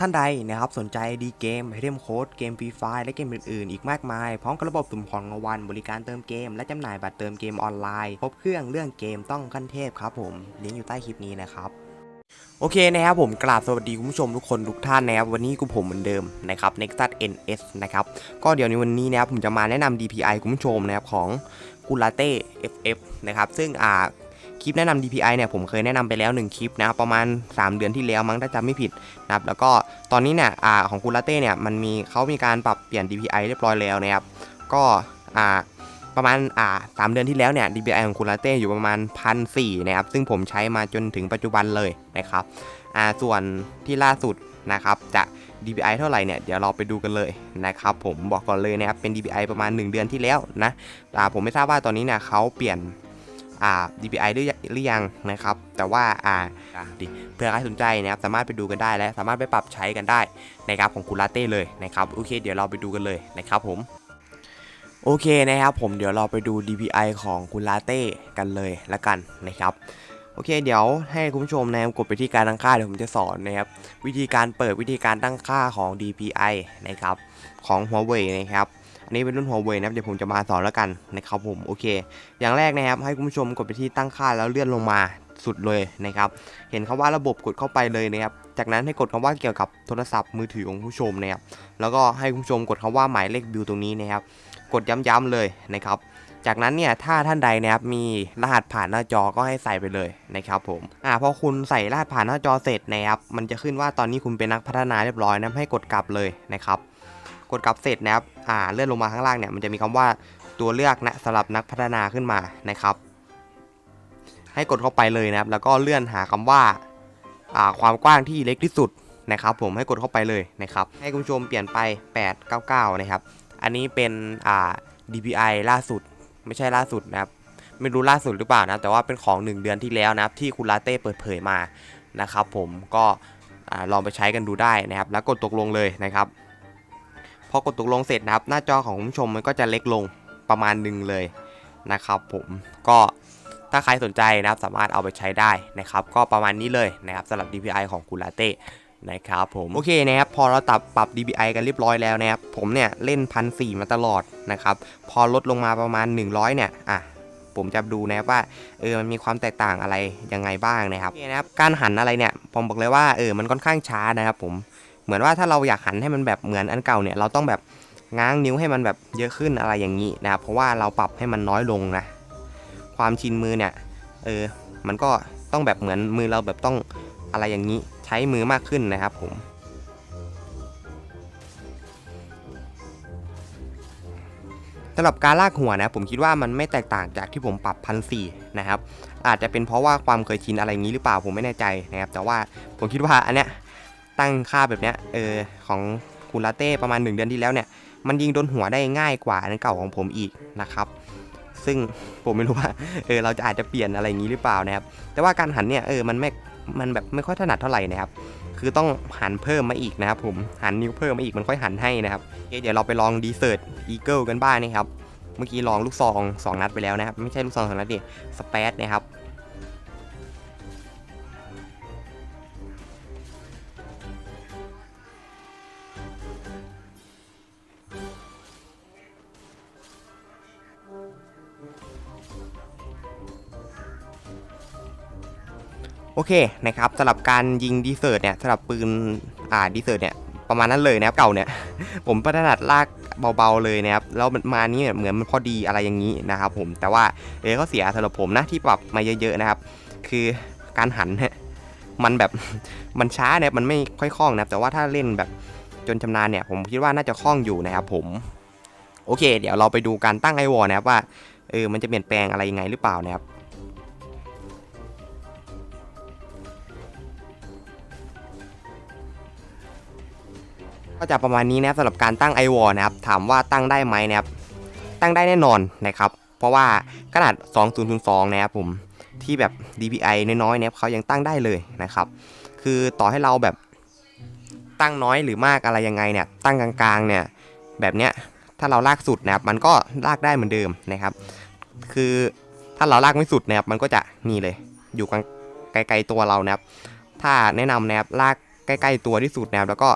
ท่านใดนะครับสนใจดีเกมไอเทมโค้ดเกมฟรีไฟและเกมอื่นๆ อีกมากมาย พร้อมกับระบบสุ่มของรางวัลบริการเติมเกม และจำหน่ายบัตรเติมเกมออนไลน์ ครบเครื่องเรื่องเกมต้องขั้นเทพครับผมลิงก์อยู่ใต้คลิปนี้นะครับโอเคนะครับผมกราบสวัสดีคุณผู้ชมทุกคนทุกท่านนะครับวันนี้กูผมเหมือนเดิมนะครับ Nexus NS นะครับก็เดี๋ยวในวันนี้นะครับผมจะมาแนะนำ DPI คุณผู้ชมนะครับของ g u l a t e FF นะครับซึ่งอ่า คลิปแนะนำ DPI เนี่ยผมเคยแนะนำไปแล้ว 1 คลิปนะครับประมาณ 3 เดือนที่แล้วมั้งถ้าจำไม่ผิดนะครับแล้วก็ตอนนี้เนี่ยอ่าของ g u l a t e เนี่ยมันมีเขามีการปรับเปลี่ยน DPI เรียบร้อยแล้วนะครับก็อ่าประมาณอ่าสามเดือนที่แล้วเนี่ย DPI ของ g u l a t e อยู่ประมาณพันสนะครับซึ่งผมใช้มาจนถึงปัจจุบันเลยนะครับอ่าส่วนที่ล่าสุดนะครับจะ DPI เท่าไหร่เนี่ยเดี๋ยวเราไปดูกันเลยนะครับผมบอกก่อนเลยนะครับเป็น DPI ประมาณ 1 เดือนที่แล้วนะอ่ผมไม่ทราบว่าตอนนี้เนี่ยเขาเปลี่ยน DPI หรือหรือยังนะครับ แต่ว่าอ่าอ่าดิเพื่อใครสนใจนะครับสามารถไปดูกันได้และสามารถไปปรับใช้กันได้นะครับของคูลาเต้เลยนะครับโอเค เดี๋ยวเราไปดูกันเลยนะครับผมโอเคนะครับผมเดี๋ยวเราไปดู DPI ของคูลาเต้กันเลยละกันนะครับโอเคเดี๋ยวให้คุณผู้ชมนะครับกดไปที่การตั้งค่าเดี๋ยวผมจะสอนนะครับวิธีการเปิดวิธีการตั้งค่าของ DPI นะครับของ Huawei นะครับ อันนี้เป็นรุ่น Huawei นะครับเดี๋ยวผมจะมาสอนแล้วกันนะครับผมโอเค อย่างแรกนะครับให้คุณผู้ชมกดไปที่ตั้งค่าแล้วเลื่อนลงมาสุดเลยนะครับ เห็นคำว่าระบบกดเข้าไปเลยนะครับ จากนั้นให้กดคำว่าเกี่ยวกับโทรศัพท์มือถือของผู้ชมนะครับ แล้วก็ให้คุณผู้ชมกดคำว่าหมายเลขบิลตรงนี้นะครับ กดย้ำๆเลยนะครับ จากนั้นเนี่ยถ้าท่านใดนะครับมีรหัสผ่านหน้าจอก็ให้ใส่ไปเลยนะครับผม อ่าพอคุณใส่รหัสผ่านหน้าจอเสร็จนะครับ มันจะขึ้นว่าตอนนี้คุณเป็นนักพัฒนาเรียบร้อยนะให้กดกลับเลยนะครับ กดกลับเสร็จนะครับอ่าเลื่อนลงมาข้างล่างเนี่ยมันจะมีคำว่าตัวเลือกนะสำหรับนักพัฒนาขึ้นมานะครับ ให้กดเข้าไปเลยนะครับ แล้วก็เลื่อนหาคำว่าอ่าความกว้างที่เล็กที่สุดนะครับ ผมให้กดเข้าไปเลยนะครับ ให้คุณผู้ชมเปลี่ยนไป 899 นะครับ อันนี้เป็นอ่า DPI ล่าสุดไม่ใช่ล่าสุดนะครับไม่รู้ล่าสุดหรือเปล่านะแต่ว่าเป็นของ 1 เดือนที่แล้วนะครับที่คุณลาเต้เปิดเผยมานะครับ ผมก็อาลองไปใช้กันดูได้นะครับ แล้วกดตกลงเลยนะครับ พอกดตกลงเสร็จนะครับ หน้าจอของคุณผู้ชมมันก็จะเล็กลงประมาณหนึ่งเลยนะครับผมก็ถ้าใครสนใจนะครับสามารถเอาไปใช้ได้นะครับ ก็ประมาณนี้เลยนะครับสำหรับ DPI ของคุณลาเต้นะครับผมโอเคนะครับพอเราตับปรับ DPI กันเรียบร้อยแล้วนะครับผมเนี่ยเล่นพันสมาตลอดนะครับพอลดลงมาประมาณ 100 เนี่ยอะผมจะดูนะครับว่าเออมันมีความแตกต่างอะไรยังไงบ้างนะครับนะครับการหันอะไรเนี่ยผมบอกเลยว่าเออมันค่อนข้างช้านะครับผม เหมือนว่าถ้าเราอยากหันให้มันแบบเหมือนอันเก่าเนี่ยเราต้องแบบง้างนิ้วให้มันแบบเยอะขึ้นอะไรอย่างนี้นะครับเพราะว่าเราปรับให้มันน้อยลงนะ ความชินมือเนี่ยเออมันก็ต้องแบบเหมือนมือเราแบบต้องอะไรอย่างนี้ใช้มือมากขึ้นนะครับผมสำหรับการลากหัวนะผมคิดว่ามันไม่แตกต่างจากที่ผมปรับพันสี่นะครับอาจจะเป็นเพราะว่าความเคยชินอะไรงนี้หรือเปล่าผมไม่แน่ใจนะครับแต่ว่าผมคิดว่าอันเนี้ย ตั้งค่าแบบเนี้ยเออของคุณลาเต้ประมาณ 1 เดือนที่แล้วเนี่ยมันยิงโดนหัวได้ง่ายกว่าอันเก่าของผมอีกนะครับ ซึ่งผมไม่รู้ว่าเออเราจะอาจจะเปลี่ยนอะไรงี้หรือเปล่านะครับ แต่ว่าการหันเนี่ยเออมันไม่มันแบบไม่ค่อยถนัดเท่าไหร่นะครับ คือต้องหันเพิ่มมาอีกนะครับผมหันนิ้วเพิ่มมาอีกมันค่อยหันให้นะครับเคเดี๋ยวเราไปลองดีเซิร์ตอีเกิลกันบ้างนะครับเมื่อกี้ลองลูกซอง 2 นัดไปแล้วนะครับ ไม่ใช่ลูกซองสองนัดดิสเปซนะครับ โอเคนะครับสำหรับการยิงดีเซิร์ตเนี่ยสำหรับปืนอ่าดีเซิร์ตเนี่ยประมาณนั้นเลยนะครับเก่าเนี่ย ผมประถนัดลากเบาๆเลยนะครับแล้วมันมานี่เหมือนมันพอดีอะไรอย่างนี้นะครับผมแต่ว่าเออก็เสียสำหรับผมนะที่ปรับมาเยอะๆนะครับ คือการหันเนี่ยมันแบบมันช้าเนี่ยมันไม่ค่อยคล่องนะครับแต่ว่าถ้าเล่นแบบจนชำนาญเนี่ยผมคิดว่าน่าจะคล่องอยู่นะครับผม โอเค เดี๋ยวเราไปดูการตั้งไอวอลนะครับว่าเออมันจะเปลี่ยนแปลงอะไรยังไงหรือเปล่านะครับ ก็จะประมาณนี้นะครับสำหรับการตั้ง i w อนะครับถามว่าตั้งได้ไหมนะครับตั้งได้แน่นอนนะครับเพราะว่าขนาด 2002 นะครับผมที่แบบ DPI น้อยๆเนี่ยเขายังตั้งได้เลยนะครับ คือต่อให้เราแบบตั้งน้อยหรือมากอะไรยังไงเนี่ยตั้งกลางๆเนี่ยแบบเนี้ยถ้าเราลากสุดนะครับมันก็ลากได้เหมือนเดิมนะครับ คือถ้าเราลากไม่สุดนะครับมันก็จะนี่เลย อยู่กลางไกลๆตัวเรานะครับ ถ้าแนะนำนะครับลากใกล้ๆตัวที่สุดนะครับแล้วก็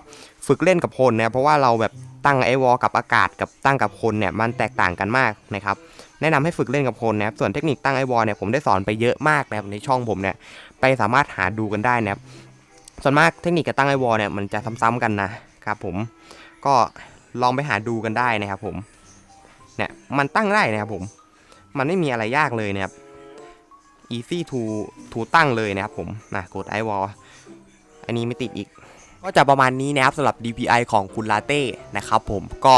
ฝึกเล่นกับคนนะครับเพราะว่าเราแบบตั้งไอวอลกับอากาศกับตั้งกับคนเนี่ยมันแตกต่างกันมากนะครับแนะนำให้ฝึกเล่นกับคนนะครับส่วนเทคนิคตั้งไอวอลเนี่ยผมได้สอนไปเยอะมากนะครับในช่องผมเนี่ยไปสามารถหาดูกันได้นะครับส่วนมากเทคนิคการตั้งไอวอลเนี่ยมันจะซ้ำๆกันนะครับผมก็ลองไปหาดูกันได้นะครับผมเนี่ยมันตั้งได้นะครับผม มันไม่มีอะไรยากเลยนะครับ easy to to ตั้งเลยนะครับผมนะกด i wall อันนี้ไม่ติดอีก ก็จะประมาณนี้นะครับสำหรับ DPI ของคุณลาเต้นะครับผมก็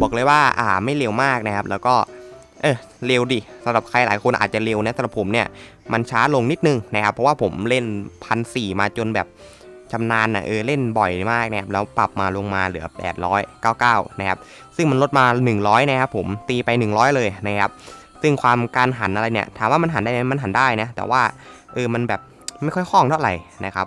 บอกเลยว่าอ่าไม่เร็วมากนะครับ แล้วก็เออเร็วดิสำหรับใครหลายคนอาจจะเร็วนะสำหรับผมเนี่ยมันช้าลงนิดนึงนะครับ เพราะว่าผมเล่นพันสมาจนแบบชำนาญนะเออเล่นบ่อยมากนะครับแล้วปรับมาลงมาเหลือ 899 นะครับ ซึ่งมันลดมา 100 นะครับผมตีไป 100 เลยนะครับ ซึ่งความการหันอะไรเนี่ยถามว่ามันหันได้ไหมมันหันได้นะ แต่ว่าเออมันแบบไม่ค่อยคล่องเท่าไหร่นะครับ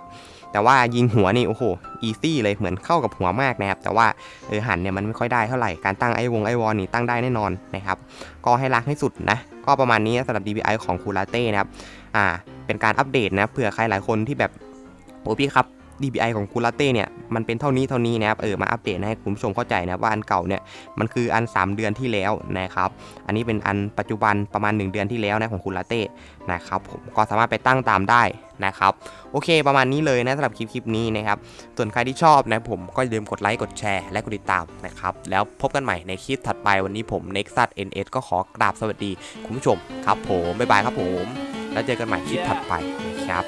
แต่ว่ายิงหัวนี่โอ้โหอีซี่เลยเหมือนเข้ากับหัวมากนะครับแต่ว่าเออหันเนี่ยมันไม่ค่อยได้เท่าไหร่การตั้งไอวงไอวอนนี่ตั้งได้แน่นอนนะครับก็ให้รักให้สุดนะก็ประมาณนี้สำหรับ DPI ของคูลาเต้นะครับอ่าเป็นการอัปเดตนะเผื่อใครหลายคนที่แบบโอ้พี่ครับ DPI ของคูลาเต้เนี่ย มันเป็นเท่านี้เท่านี้นะครับเออมาอัปเดตให้คุณผู้ชมเข้าใจนะว่าอันเก่าเนี่ยมันคืออัน 3 เดือนที่แล้วนะครับอันนี้เป็นอันปัจจุบันประมาณ 1 เดือนที่แล้วนะของคุณลาเต้นะครับผมก็สามารถไปตั้งตามได้นะครับโอเคประมาณนี้เลยนะสำหรับคลิปคลิปนี้นะครับส่วนใครที่ชอบนะผมก็อย่าลืมกดไลค์กดแชร์และกดติดตามนะครับแล้วพบกันใหม่ในคลิปถัดไปวันนี้ผม Nexus NS ก็ขอกราบสวัสดีคุณผู้ชมครับผมบ๊ายบายครับผม แล้วเจอกันใหม่คลิปถัดไปนะ ครับ